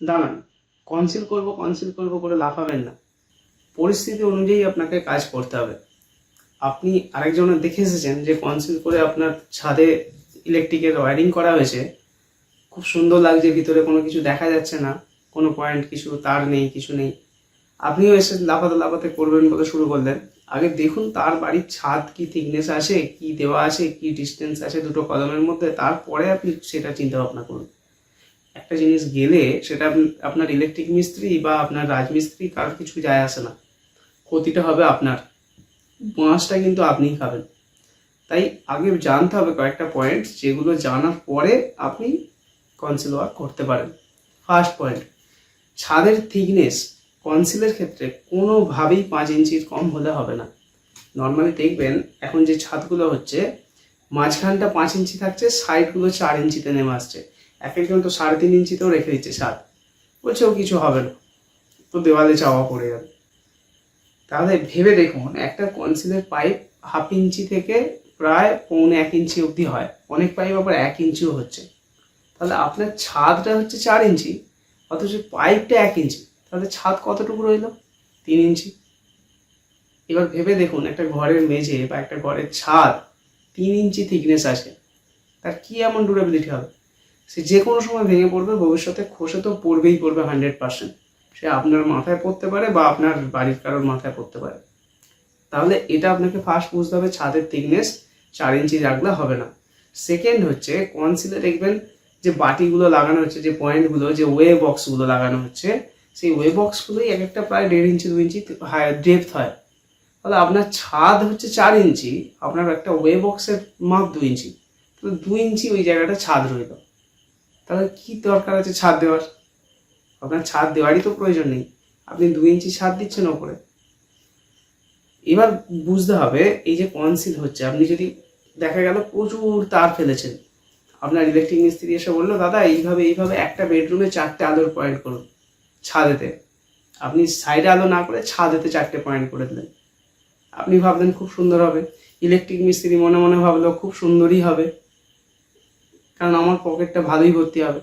দাঁড়ান কনসিল করব কনসিল করব করে লাফাবেন না। পরিস্থিতি অনুযায়ী আপনাকে কাজ করতে হবে। আপনি আরেকজনের দেখে এসেছেন যে কনসিল করে আপনার ছাদে ইলেকট্রিকের ওয়্যারিং করা হয়েছে। খুব সুন্দর লাগছে, ভিতরে কোনো কিছু দেখা যাচ্ছে না। কোনো পয়েন্ট কিছু, তার নেই, কিছু নেই। আপনিও এসে লাফাতে লাফাতে করবেন বলে শুরু করলেন। আগে দেখুন তার বাড়ির ছাদ কি থিকনেস আছে, কি দেওয়া আছে, কি ডিস্টেন্স আছে দুটো কদমের মধ্যে। তারপরে আপনি সেটা চিন্তা ভাবনা করুন। একটা জিনিস গেলে সেটা আপনার ইলেকট্রিক মিস্ত্রি বা আপনার রাজমিস্ত্রি কার কিছু যায় আসে না। ক্ষতিটা হবে আপনার। বাঁশটা কিন্তু আপনিই খাবেন। তাই আগে জানতে হবে কয়েকটা পয়েন্ট যেগুলো জানার পরে আপনি কনসিল ওয়ার্ক করতে পারেন। ফার্স্ট পয়েন্ট ছাদের থিকনেস কনসিলের ক্ষেত্রে কোনোভাবেই পাঁচ ইঞ্চির কম হলে হবে না। নর্মালি দেখবেন, এখন যে ছাদগুলো হচ্ছে, মাঝখানটা পাঁচ ইঞ্চি থাকছে সাইডগুলো চার ইঞ্চিতে নেমে আসছে। এক একজন তো সাড়ে তিন ইঞ্চিতেও রেখে দিচ্ছে ছাদ। বলছে, ও কিছু হবে না। তো দেওয়ালে চাওয়া পড়ে যাবে তাহলে ভেবে দেখুন, একটা কনসিলের পাইপ হাফ ইঞ্চি থেকে প্রায় পৌনে এক ইঞ্চি অবধি হয়। অনেক পাইপ আবার এক ইঞ্চিও হচ্ছে। তাহলে আপনার ছাদটা হচ্ছে চার ইঞ্চি, অথচ পাইপটা এক ইঞ্চি। তাহলে ছাদ কতটুকু রইল? তিন ইঞ্চি। এবার ভেবে দেখুন, একটা ঘরের মেঝে বা একটা ঘরের ছাদ, তিন ইঞ্চি থিকনেস আছে। তার কি এমন ডিউরেবিলিটি হবে? সে যে কোনো সময় ভেঙে পড়বে, ভবিষ্যতে খসে তো পড়বেই পড়বে হান্ড্রেড পার্সেন্ট সে আপনার মাথায় পড়তে পারে বা আপনার বাড়ির কারোর মাথায় পড়তে পারে। তাহলে এটা আপনাকে ফার্স্ট বুঝতে হবে, ছাদের থিকনেস চার ইঞ্চি রাখলে হবে না। সেকেন্ড হচ্ছে কনসিলে দেখবেন যে বাটিগুলো লাগানো হচ্ছে, যে পয়েন্টগুলো যে ওয়ে বক্সগুলো লাগানো হচ্ছে, সেই ওয়ে বক্সগুলোই এক একটা প্রায় দেড় ইঞ্চি, দু ইঞ্চি ডেপথ হয়। তাহলে আপনার ছাদ হচ্ছে চার ইঞ্চি, আপনার একটা ওয়ে বক্সের মাপ দু ইঞ্চি। তাহলে দু ইঞ্চি ওই জায়গাটা ছাদ রইল। তাহলে কি দরকার আছে ছাদ দেওয়ার? আপনার ছাদ দেওয়ারই তো প্রয়োজন নেই। আপনি দু ইঞ্চি ছাদ দিচ্ছেন ওপরে। এবার বুঝতে হবে, এই যে কনসিল হচ্ছে, আপনি যদি দেখা গেল প্রচুর তার ফেলেছেন, আপনার ইলেকট্রিক মিস্ত্রি এসে বলল, দাদা, এইভাবে এইভাবে একটা বেডরুমে চারটে আলোর পয়েন্ট করুন ছাদেতে আপনি সাইডে আলো না করে ছাদেতে চারটে পয়েন্ট করে দিলেন। আপনি ভাবলেন খুব সুন্দর হবে। ইলেকট্রিক মিস্ত্রি মনে মনে ভাবলো, খুব সুন্দরই হবে। কারণ আমার পকেটটা ভালোই ভর্তি হবে।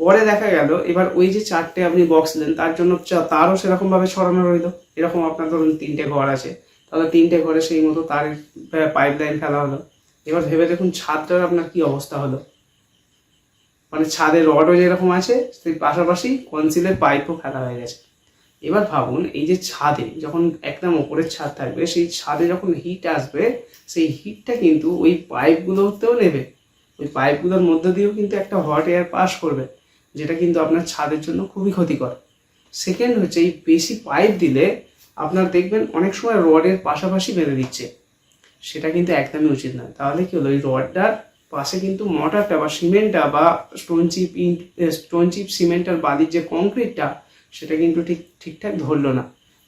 পরে দেখা গেল, এবার ওই যে চারটে আপনি বক্স দিলেন, তার জন্য তারও সেরকম ভাবে ছড়ানো রইল। এরকম আপনার ধরুন তিনটে ঘর আছে, তাহলে তিনটে ঘরে সেই মতো তার পাইপ লাইন ফেলা হলো। এবার ভেবে দেখুন ছাদটার আপনার কি অবস্থা হলো। মানে ছাদের রডও যেরকম আছে, সেই পাশাপাশি কনসিলের পাইপও ফেলা হয়ে গেছে। এবার ভাবুন, এই যে ছাদে যখন একদম ওপরের ছাদ থাকবে, সেই ছাদে যখন হিট আসবে, সেই হিটটা কিন্তু ওই পাইপগুলোতেও নেবে। ওই পাইপগুলোর মধ্যে দিয়েও কিন্তু একটা হট এয়ার পাস করবে, যেটা কিন্তু আপনার ছাদের জন্য খুবই ক্ষতিকর। সেকেন্ড হচ্ছে, এই বেশি পাইপ দিলে আপনার দেখবেন অনেক সময় রডের পাশাপাশি বেঁধে দিচ্ছে। সেটা কিন্তু একদমই উচিত নয়। তাহলে কি হলো? ওই রডটার পাশে কিন্তু মটারটা বা সিমেন্টটা বা stone chip stone chip cement আর বালির যে কংক্রিটটা সেটা কিন্তু ঠিক, ঠিকঠাক ধরলো না।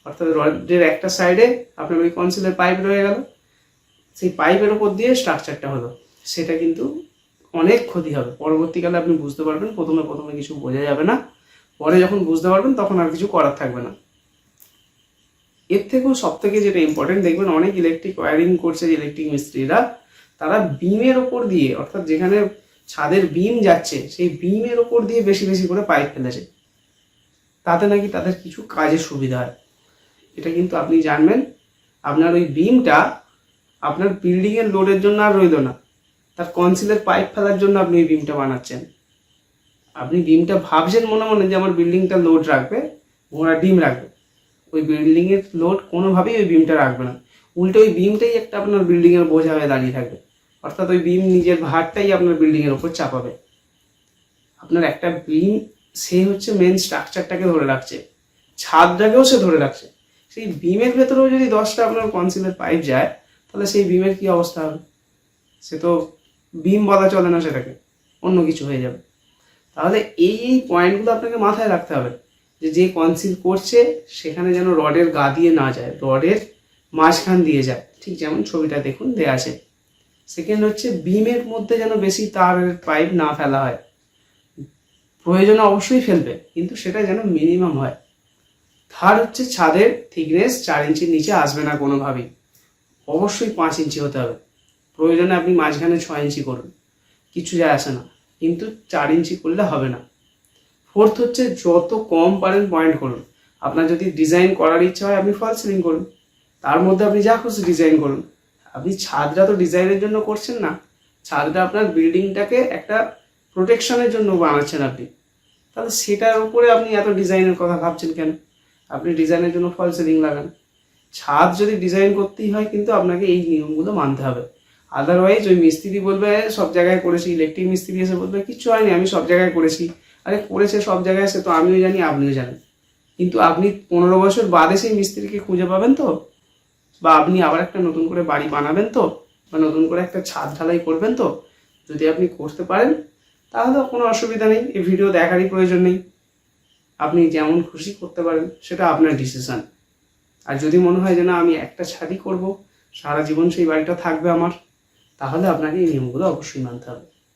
অর্থাৎ রডের একটা সাইডে আপনার ওই কনসিলের পাইপ রয়ে গেল। সেই পাইপের উপর দিয়ে স্ট্রাকচারটা হলো। সেটা কিন্তু অনেক ক্ষতি হবে। পরবর্তীকালে আপনি বুঝতে পারবেন, প্রথমে প্রথমে কিছু বোঝা যাবে না। পরে যখন বুঝতে পারবেন, তখন আর কিছু করার থাকবে না। এর থেকেও সব থেকে যেটা ইম্পর্টেন্ট দেখবেন অনেক ইলেকট্রিক ওয়ারিং করছে যে ইলেকট্রিক মিস্ত্রিরা। তারা বিমের ওপর দিয়ে, অর্থাৎ যেখানে ছাদের বিম যাচ্ছে, সেই বিমের ওপর দিয়ে বেশি বেশি করে পাইপ ফেলেছে। তাতে নাকি তাদের কিছু কাজের সুবিধা হয়। এটা কিন্তু আপনি জানবেন। আপনার ওই বিমটা আপনার বিল্ডিংয়ের লোডের জন্য আর রইল না। তার কনসিলের পাইপ ফেলার জন্য আপনি ওই বিমটা বানাচ্ছেন। আপনি বিমটা ভাবছেন মনে মনে যে আমার বিল্ডিংটা লোড রাখবে ঘোড়া ডিম রাখবে। ওই বিল্ডিংয়ের লোড কোনোভাবেই ওই বিমটা রাখবে না। উল্টে ওই বিমটাই একটা আপনার বিল্ডিংয়ের বোঝা হয়ে দাঁড়িয়ে থাকবে। অর্থাৎ ওই বিম নিজের ভারটাই আপনার বিল্ডিংয়ের ওপর চাপাবে। আপনার একটা বিম সে হচ্ছে মেন স্ট্রাকচারটাকে ধরে রাখছে। ছাদটাকেও সে ধরে রাখছে। সেই বিমের ভেতরেও যদি দশটা আপনার কনসিলের পাইপ যায়, তাহলে সেই বিমের কি অবস্থা হবে? সে তো বিম বলা চলে না সেটাকে, অন্য কিছু হয়ে যাবে। তাহলে এই এই পয়েন্টগুলো আপনাকে মাথায় রাখতে হবে, যে যে কনসিল করছে, সেখানে যেন রডের গা দিয়ে না যায় রডের মাঝখান দিয়ে যায়। ঠিক যেমন ছবিটা দেখুন, দেয়া আছে। সেকেন্ড হচ্ছে বিমের মধ্যে যেন বেশি তারের পাইপ না ফেলা হয়। প্রয়োজনে অবশ্যই ফেলবে, কিন্তু সেটা যেন মিনিমাম হয়। থার্ড হচ্ছে, ছাদের থিকনেস চার ইঞ্চির নিচে আসবে না কোনোভাবেই। অবশ্যই পাঁচ ইঞ্চি হতে হবে। প্রয়োজনে আপনি মাঝখানে ছয় ইঞ্চি করুন। কিছু যায় আসে না। কিন্তু চার ইঞ্চি করলে হবে না। ফোর্থ হচ্ছে যত কম পারেন পয়েন্ট করুন। আপনার যদি ডিজাইন করার ইচ্ছা হয়, আপনি ফল সিলিং করুন। তার মধ্যে আপনি যা খুশি ডিজাইন করুন। আপনি ছাদটা তো ডিজাইনের জন্য করছেন না। ছাদটা আপনার বিল্ডিংটাকে একটা প্রোটেকশনের জন্য বানাচ্ছেন আপনি। তাহলে সেটার উপরে আপনি এত ডিজাইনের কথা ভাবছেন কেন? আপনি ডিজাইনের জন্য ফল সিলিং লাগান। ছাদ যদি ডিজাইন করতেই হয়, কিন্তু আপনাকে এই নিয়মগুলো মানতে হবে। আদারওয়াইজ ওই মিস্ত্রি বলবে "এ, সব জায়গায় করেছি ইলেকট্রিক মিস্ত্রি এসে বলবে কিচ্ছু হয়নি আমি সব জায়গায় করেছি। আরে করেছে সব জায়গায় সে তো আমিও জানি আপনিও জানেন। কিন্তু আপনি পনেরো বছর বাদে সেই মিস্ত্রিকে খুঁজে পাবেন তো? বা আপনি আবার একটা নতুন করে বাড়ি বানাবেন তো? বা নতুন করে একটা ছাদ ঢালাই করবেন তো? যদি আপনি করতে পারেন তাহলে কোনো অসুবিধা নেই এই ভিডিও দেখারই প্রয়োজন নেই। আপনি যেমন খুশি করতে পারেন সেটা আপনার ডিসিশান আর যদি মনে হয় যে না আমি একটা ছাদই করব সারা জীবন সেই বাড়িটা থাকবে আমার তাহলে আপনাকে এই নিয়মগুলো অবশ্যই মানতে হবে।